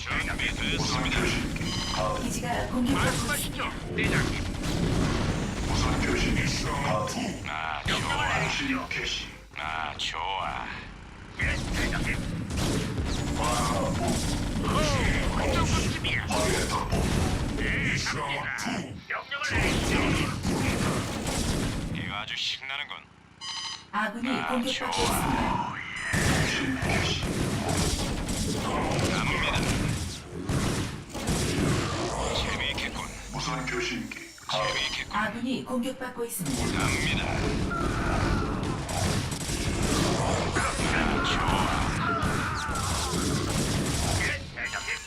준비됐습니다. 기지가 공격받고 있습니다. 말씀하시죠, 대장님. 무선 교신이 가도 아, 좋아. 당신 아, 좋아. 예, 대장님. 이거 아주 신나는군. 아군이 아, 공격받고 좋아. 있습니다. 갑니다. 재미있겠군. 무선 교신기 가도 재미있겠군. 아군이 공격받고 있습니다. 갑니다. 아, 좋아.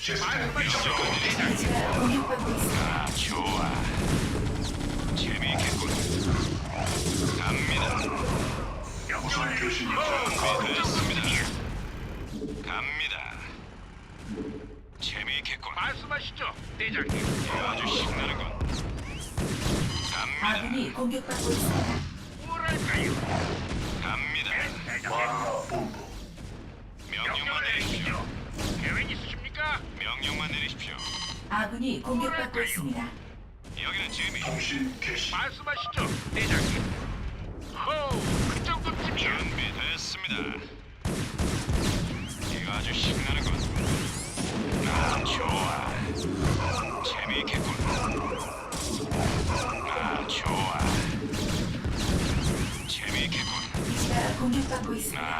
시스템 말씀하시죠, 대장님. 기지가 공격받고 있습니다. 아, 좋아. 재미있겠군. 갑니다. 무선 교신이 그 가도 됐습니다. 갑니다. 재미있겠군. 말씀하시죠, 대장님. 아주 신나는군. 갑니다. 아군이 공격받고 있습니다. 말씀하시죠, 대장님. 호우, 그 정도쯤이야. 준비됐습니다. 이거 아주 신나는군. 아, 좋아. 재미있겠군. 아, 좋아. 재미있겠군. 기지가 공격받고 있습니다.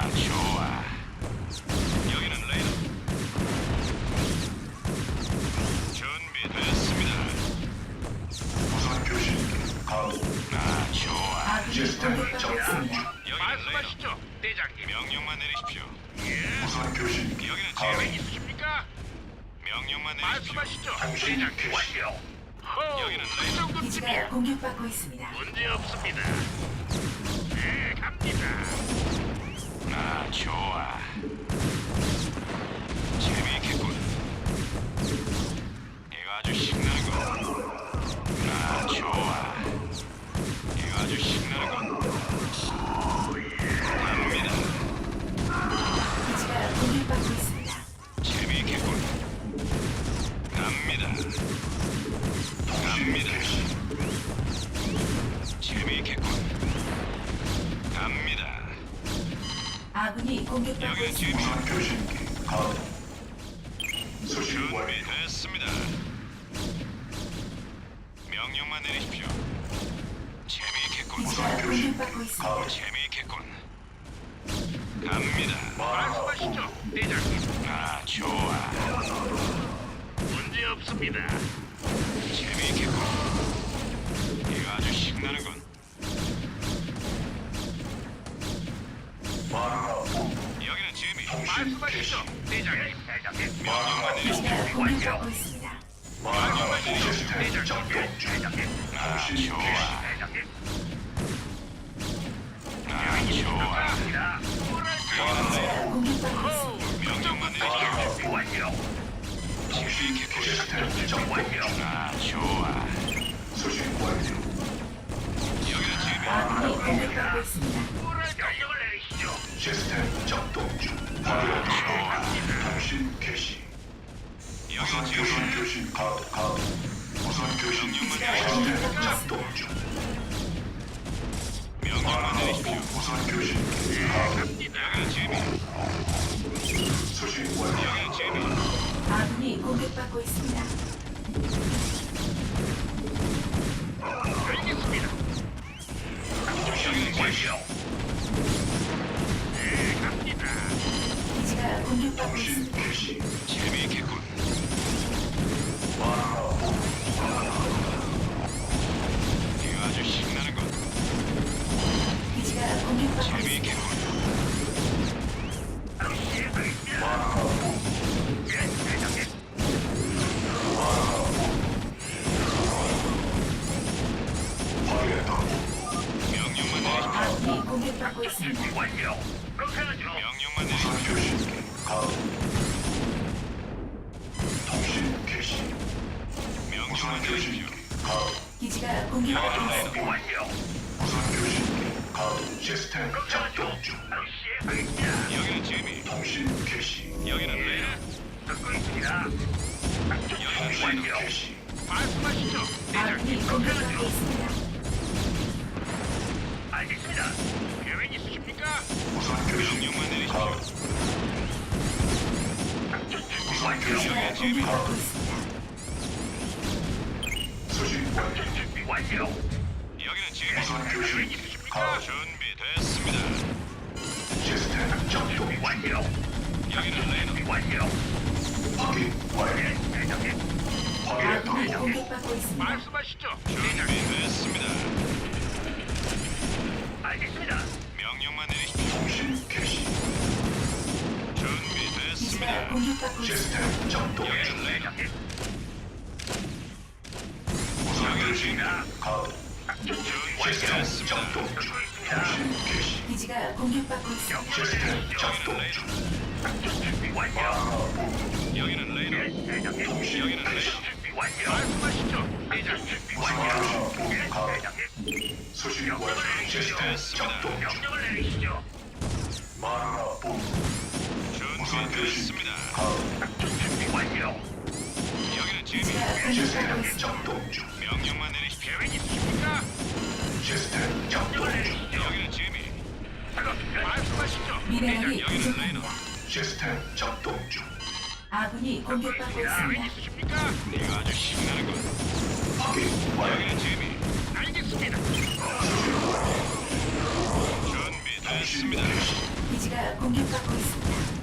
명령만 내리십시오. 재미있겠군. 기지가 공격받고 있습니다. 가도 재미있겠군. 갑니다. 말씀하시죠, 대장님. 아, 좋아. 문제 없습니다. 재미있겠군. 이거 아주 신나는군. 여기는 재미. 말씀하시죠, 대장님. 대장님. 명령만 내리십시오. 기지가 공격받고 있습니다. 시스템 작동 중. 아, 통신 좋아. 개시. 아, 좋아. 그 정도쯤이야. 완료. 재미있겠군. 시스템 작동 중 아, 좋아. 수신 완료 여기는 재미. 아군이 공격받고 있습니다. 시스템 작동 중 확인했다 통신 개시 재미. 교신 교신 가도 가도 무선 교신 시스템 작동 중 명령만 내리십시오. 무선 교신 가도 여기는 재미. 수신 완료 여기는 재미. 아군이 공격받고 있습니다. 알겠습니다. 여기는 재미. 완료. 네, 갑니다. 기지가 공격받고 통신 있습니다. 개시 재미있겠군. 마 가동 기지가 공격받고 있습니다. 완료. 무선 교신기 가동 시스템 작동 중 바로 시행하겠습니다. 여기는 재미. 통신 개시 여기는 레이너. 듣고 있습니다. 작전 통신 완료. 개시 말씀하시죠. 아군이 대장님. 공격받고 있습니다. 알겠습니다. 계획 있으십니까? 무선 교신기 명령만 내리십시오. 가동 작전 준비 무선 완료. 공격받고 가동 있습니다. 작전 준비 완료. 여기는 계획 교신기 있으십니까? 가동 준비됐습니다. 준비 시스템 작동 완료. 여기는. 준비 완료. 확인 완료 예, 대장님. 확인했다 공격받고 있습니다. 말씀하시죠. 준비됐습니다. 알겠습니다. 명령만 내리십시오. 통신 개시 기지가 준비됐습니다. 공격받고 있습니다. 시스템 작동 중 여기는 레이너. 작전 준비 시스템. 작동 중. 통신 개시 기지가 공격받고 있습니다. 시스템 작동 중 작전 준비 완료. 여기는 레이너. 예, 대장님. 통신 여기는 개시 레이너. 준비 완료. 말씀하시죠. 대장 준비 무선 완료. 교신기 예, 가동 대장님. 수신 완료 시스템 작동 중 명령을 내리시죠. 마누라 본부 무선 교신기 준비됐습니다. 가동 작전 준비 완료. 여기는 재미. 기지가 공격받고 시스템 있습니다. 작동 중 명령만 내리십시오. 계획 있으십니까? 시스템 작동 중. 여기는. 작업 끝. 말씀하시죠. 미네랄이 여기는 레이너. 부족합니다. 시스템 작동 중 아군이 공격받고 계획 있습니다. 있으십니까? 이거 아주 신나는 건. 확인 완료 여기는 재미. 알겠습니다. 준비됐습니다. 기지가 공격받고 있습니다.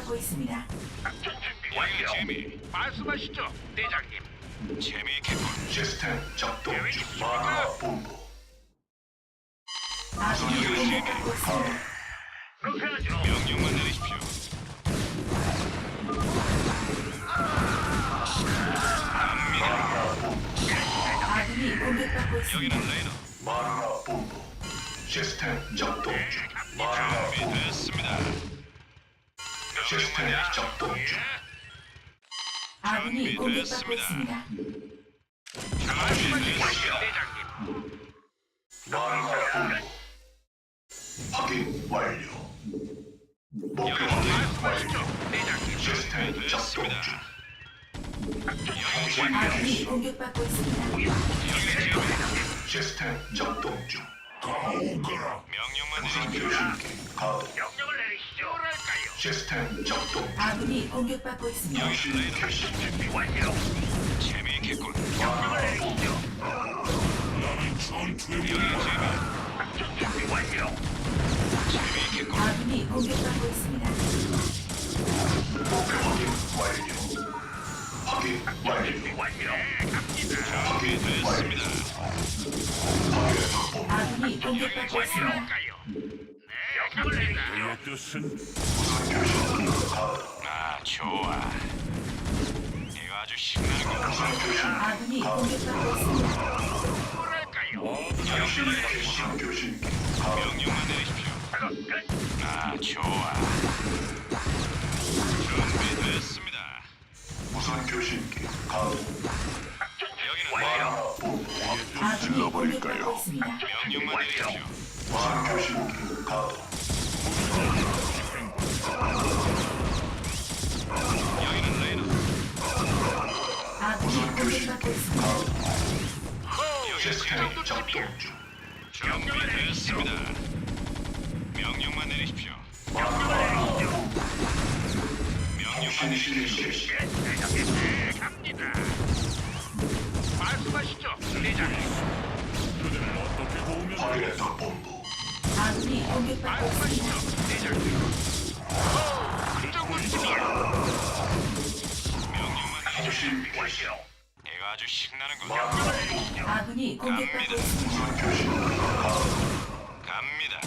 공격받고 있습니다. 작전 준비 여기는 완료. 재미. 말씀하시죠, 대장님. 재미있겠군. 시스템 작동 중 마누라 본부 아군이 공격받고 있습니다. 그렇게 하죠. 명령만 내리십시오. 마누라 본부 아군이 공격받고 있습니다. 여기는 레이너. 마누라 본부 시스템 작동 중 마누라 본부 준비됐습니다. 시스템 작동 중 아군이 공격받고 준비됐습니다. 있습니다. 말씀하시죠, 대장님. 마누라 본부 확인 완료 목표 여기는 확인 말씀하시죠, 완료 대장님. 시스템 작동. 중 아군이 공격받고 있습니다. 여기는 재미. 시스템 작동 중 명령만 내리십시오. 가동 명령을 내리시죠. 시스템 작동 중 아군이 공격받고 있습니다. 통신 개시 준비 완료. 재미있겠군. 명령을 내리시죠. 여기는 재미. 작전 준비 완료. 재미있겠군. 아군이 공격받고 있습니다. 목표 확인 완료 확인 준비 완료. 네, 갑니다. 확인 완료 본부 아군이 공격받고 있습니다. 네, 명령을 내리시죠. 아, 좋아. 이거 아주 신나는 건. 무선 교신기 아군이 공격받고 있습니다. 뭐랄까요? 통신 개시 무선 교신기 가동 명령만 내리십시오. 작업 끝. 아, 좋아. 준비됐습니다. 무선 교신기 가동 여기는 공격받고 있습니다. 명령만 내리십시오. 무선 교신기 가동 여기는 중 준비됐습니다. 명령만 내리십시오. 명령만 통신 내리십시오. 개시 예. 네, 갑니다. 아군이 공격받고 있습니다. 갑니다.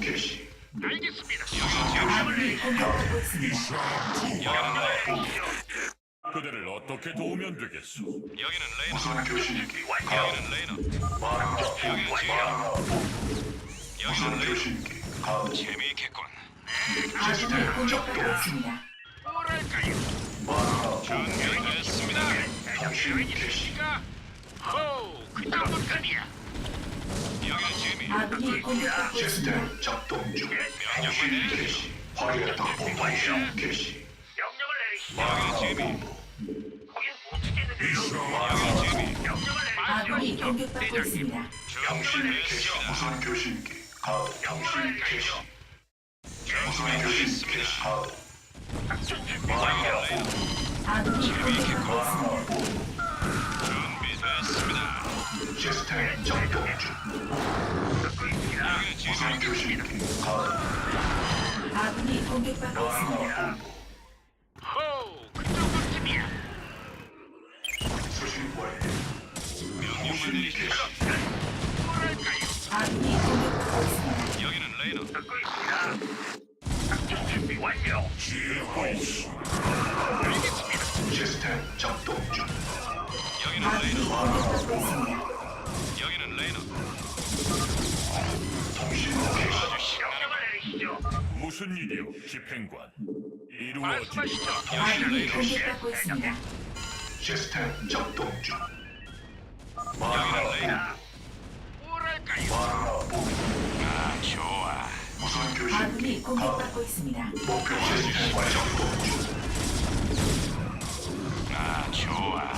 개시. 알겠습니다. 여기는. 그대를 어떻게 도우면 되겠소? 여기는. 무선 교신기 가동. 여기는 레이더. 여기는 지휘. 여기는 무선 레이더. 교신기 가동. 재미있겠군. 아군이 공격받고. 있습니다. 뭐랄까요? 준비됐습니다. 통신 개시. 호우, 그 정도까지야. 아군이 공격받고 있습니다. 시스템 작동 중. 통신 개시. 확인했다 본부 통신 개시. 명령을 내리시죠. 여기는 지미. 거긴 못 치겠는데요. 여기는 지미. 명령을 아군이 내리시죠. 공격받고 있습니다. 통신 개시. 준비됐습니다. 무선 교신기 가동. 통신 개시. 무선 교신기 가동. 작전 준비 여기는 완료. 레이더. 아군이 공격받고 있습니다. 준비 됐습니다. 시스템 작동 중. 듣고 있습니다. 무선 교신기 가동. 아군이 공격받고 있습니다. 그. 수신 완료. 명령만 내리십시오. 뭐랄까요? 아군이 공격받고 있습니다. 여기는 레이더. 듣고 있습니다. 작전 준비 완료. 알겠습니다. 시스템 작동 중. 여기는. 아주 내리시죠. 무슨 일이요, 집행관? 이루어지. 말씀하시죠. 아군이 공격받고 있습니다. 시스템 작동 중. 여기는. 뭐랄까요? 아, 좋아. 무선 아군이. 공격받고 있습니다. 목표 시스템 작동 중. 아, 좋아.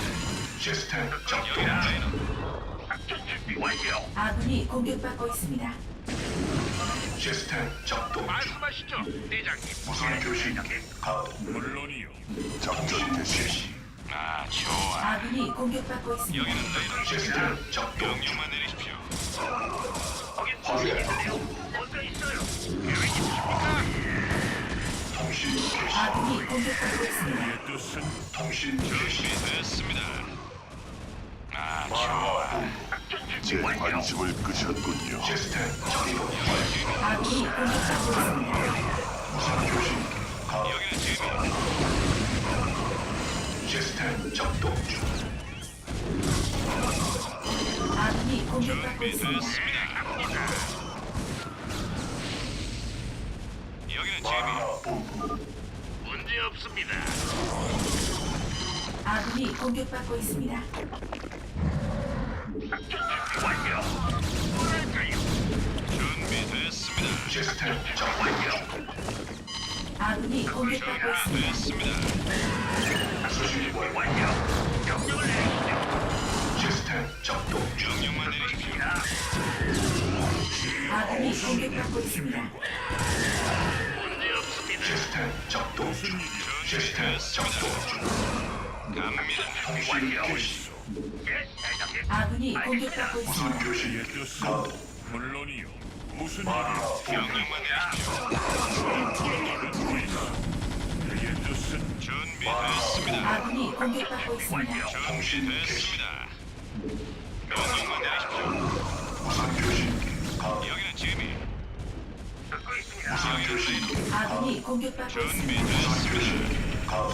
시스템 작동 중. 작전 준비 완료. 아군이 공격받고 있습니다. 시스템 작동 중. 말씀하시죠, 대장님. 무선 교신기 가동. 물론이요. 작전 개시. 아, 좋아. 아군이 공격받고 있습니다. 여기는 레이더. 시스템 작동 중. 명령만 내리십시오. 거긴 확인. 뭔가 있어요. 계획 있으십니까? 통신 개시. 아군이 공격받고 있습니다. 뜻은 통신 개시. 준비됐습니다. 아, 좋아. 준비 완료. 끄셨군요. 시스템 작동 중. 아군이 공격받고 있습니다. 무선 교신기 가동. 여기는 지미. 시스템 작동 중. 아군이 공격받고 있습니다. 준비됐습니다. 여기는 지미. 문제 없습니다. 아군이 공격받고 있습니다. 완료. 준비됐습니다. 시스템 작동 중. 아군이 공격받고 있습니다. 됐습니다. 수신 완료. 완료. 명령을 내리시죠. 시스템 작동 중. 명령만 내리십시오. 자, 아군이 공격받고 있습니다. 문제 없습니다. 시스템 작동 중. 시스템 작동 중. 갑니다. 대장님. 아군이 공격받고 무선 있습니다. 뜻은 가동. 물론이요. 무슨 일이요? 명령만 내리십시오. 그의 뜻은 준비됐습니다. 아군이 공격받고 있습니다. 준비됐습니다. 명령만 내리십시오. 무선 교신기 가동. 여기는 지미. 무선 교신기 아군이 공격받고 있습니다. 준비됐습니다. 가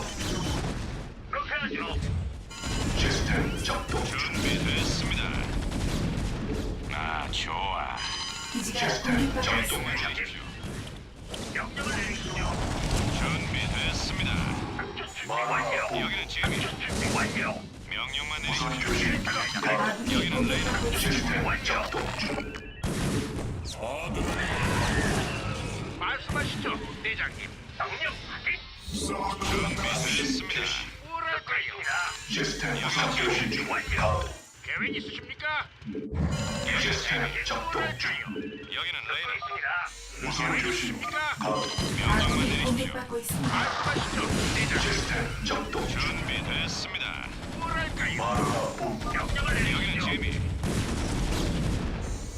시스템 작동. 준비됐습니다. 아, 좋아. 기지가 시스템 공격받고 작동 있습니다. 명령만 내리십시오. 명령을 내리시죠. 준비됐습니다. 작전 준비 완료. 여기는 지미. 작전 준비 완료. 명령만 무선 내리십시오. 교신기 가동. 아군이 공격받고 있습니다. 시스템 작동 중. 사드 말씀하시죠, 대장님. 명령 확인. 준비됐습니다. 뭐랄까요? 시스템 구성 교신 중 가동 계획 있으십니까? 시스템 작동 중 여기는 레이너. 있습니다. 무선 교신 가동 아군이 공격받고 있습니다. 말씀하시죠. 대장. 시스템 작동 중 준비됐습니다. 뭐랄까요? 마누라 본부 명령을 여기는 내리시죠. 제비.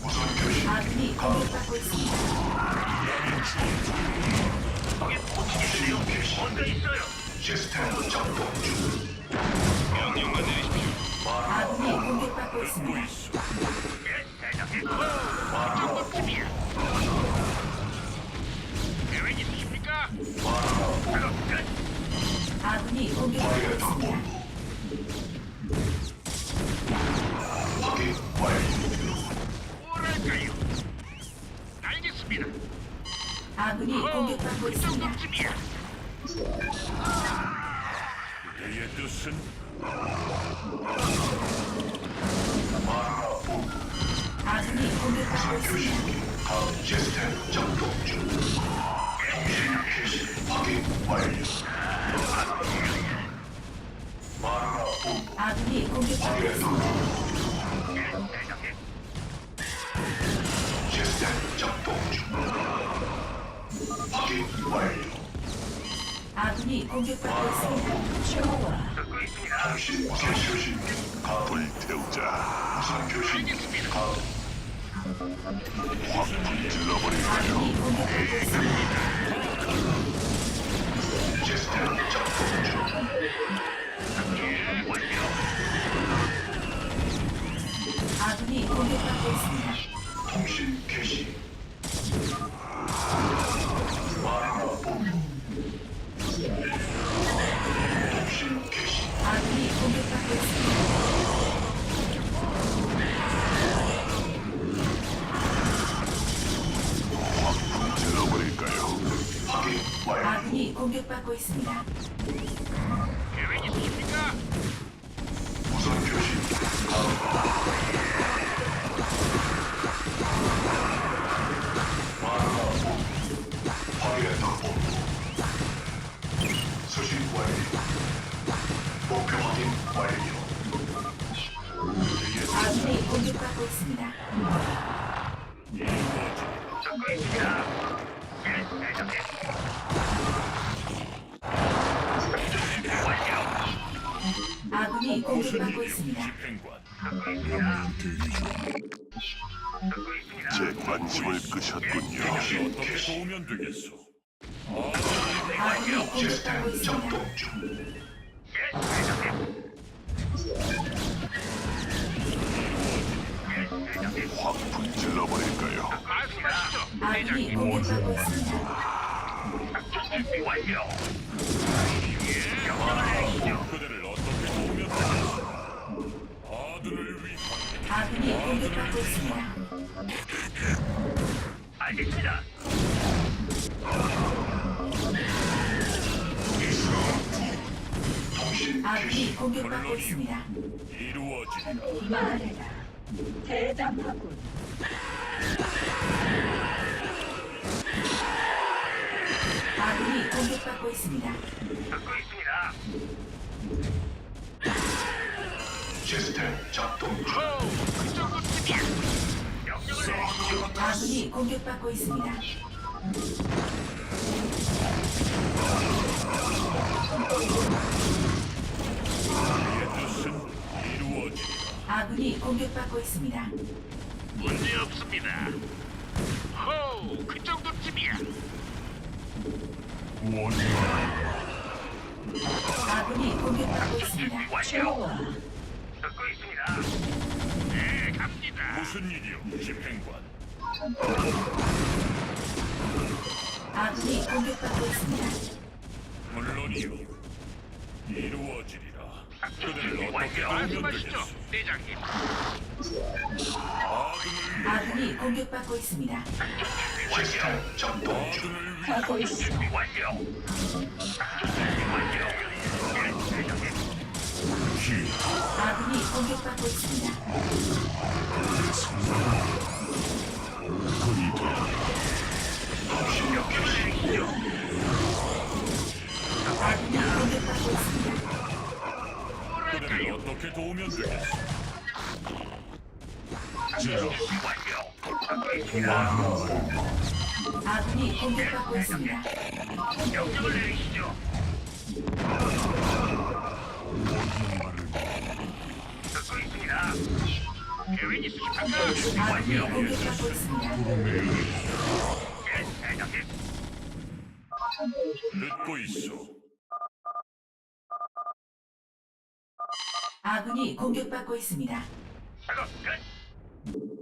무선 교신 아군이 공격받고 있습니다. 거기 보시겠어요? 뭔가 있어요. 시스템 작동 중 명령만 내리십시오. 아군이 공격받고 듣고 있습니다. 있어. 예, 대장님. 이 정도쯤이야. 계획 있으십니까? 작업 끝. 아군이 공격받고 있습니다. 본부 확인 완료 뭐랄까요? 알겠습니다. 아군이 공격받고 이 있습니다. 정도쯤이야. 그대의 뜻은 아군이 공격받고 있습니다. 가동 시스템 작동 중 통신 개시 확인 완료 본부 아군이 공격받고 있습니다. 대장님. 시스템 작동 중 확인 완료 아군이 공격받고 있습니다. 좋아. 듣고 있습니다. 우선 교신 가동 태우자. 우선 교신 알겠습니다. 가동 확 불질러버리고 아군이 공격받고 있습니다. 공격받고 있습니다. 준비 완료. 예, 명령을 내리시죠. 그대를 어떻게 도우면 되겠소? 아들을 위하여. 아군이 공격받고 있습니다. 알겠습니다. 아군이 공격받고 있습니다. 말해라. 대담하군. 아군이 공격받고 있습니다. 듣고 있습니다. 시스템 작동 중 그. 명령을 내리시죠. 아군이 공격받고 있습니다. 뜻은. 아군이 공격받고 있습니다. 문제 없습니다. 호, 그 정도쯤이야. 아군이 공격받고 있습니다. 완료. 듣고 있습니다. 네, 갑니다. 무슨 일이요? 집행관. 아군이 공격받고 있습니다. 물론이요. 이루어지리라. 그대를 어떻게 말씀하시죠? 대장님. 아군이 공격받고 있습니다. 시스템 작동 중. 하고 있어. 완료. 완료. 아군이 공격받고 있습니다. 어떻게 도우면 되겠어? 아군이 공격받고 있습니다. 작업 끝. you